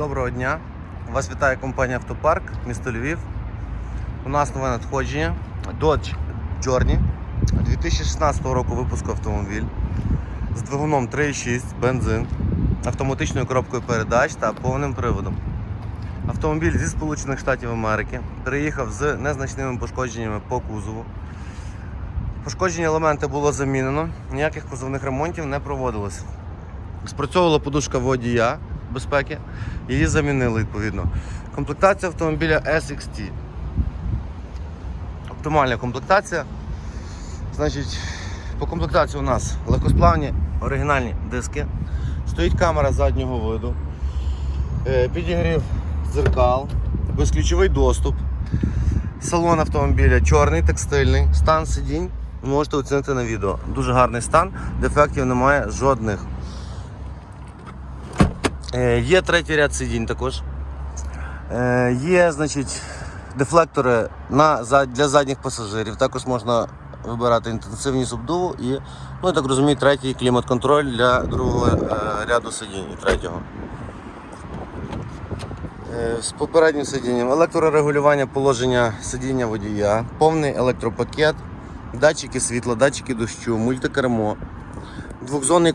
Доброго дня! Вас вітає компанія Автопарк, місто Львів. У нас нове надходження Dodge Journey 2016 року випуску автомобіль з двигуном 3.6 бензин, автоматичною коробкою передач та повним приводом. Автомобіль зі Сполучених Штатів Америки приїхав з незначними пошкодженнями по кузову. Пошкоджені елементи було замінено, ніяких кузовних ремонтів не проводилось. Спрацьовувала подушка водія безпеки, її замінили відповідно. Комплектація автомобіля SXT. Оптимальна комплектація. Значить, по комплектації у нас легкосплавні оригінальні диски. Стоїть камера заднього виду, е, підігрів дзеркал, безключовий доступ. Салон автомобіля чорний, текстильний, стан сидінь. Можете оцінити на відео. Дуже гарний стан, дефектів немає жодних. Е, Є третій ряд сидінь також. Е, Є, значить, дефлектори на, для задніх пасажирів. Також можна вибирати інтенсивність обдуву і, ну, я так розумію, третій клімат-контроль для другого е, ряду сидінь і третього. З попереднім сидінням електрорегулювання положення сидіння водія, повний електропакет, датчики світла, датчики дощу, мультикермо, двохзонний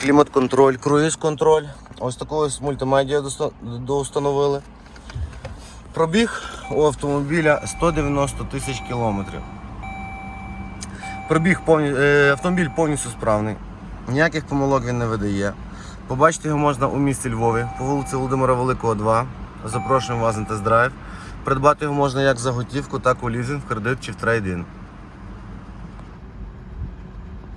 клімат-контроль, круїз-контроль. Ось таку ось мультимедіа доустановили. Пробіг у автомобіля 190 тисяч кілометрів. Пробіг повні... е, автомобіль повністю справний. Ніяких помилок він не видає. Побачити його можна у місті Львові по вулиці Володимира Великого, 2. Запрошуємо вас на тест-драйв. Придбати його можна як за готівку, так у лізинг, в кредит чи в трейдин.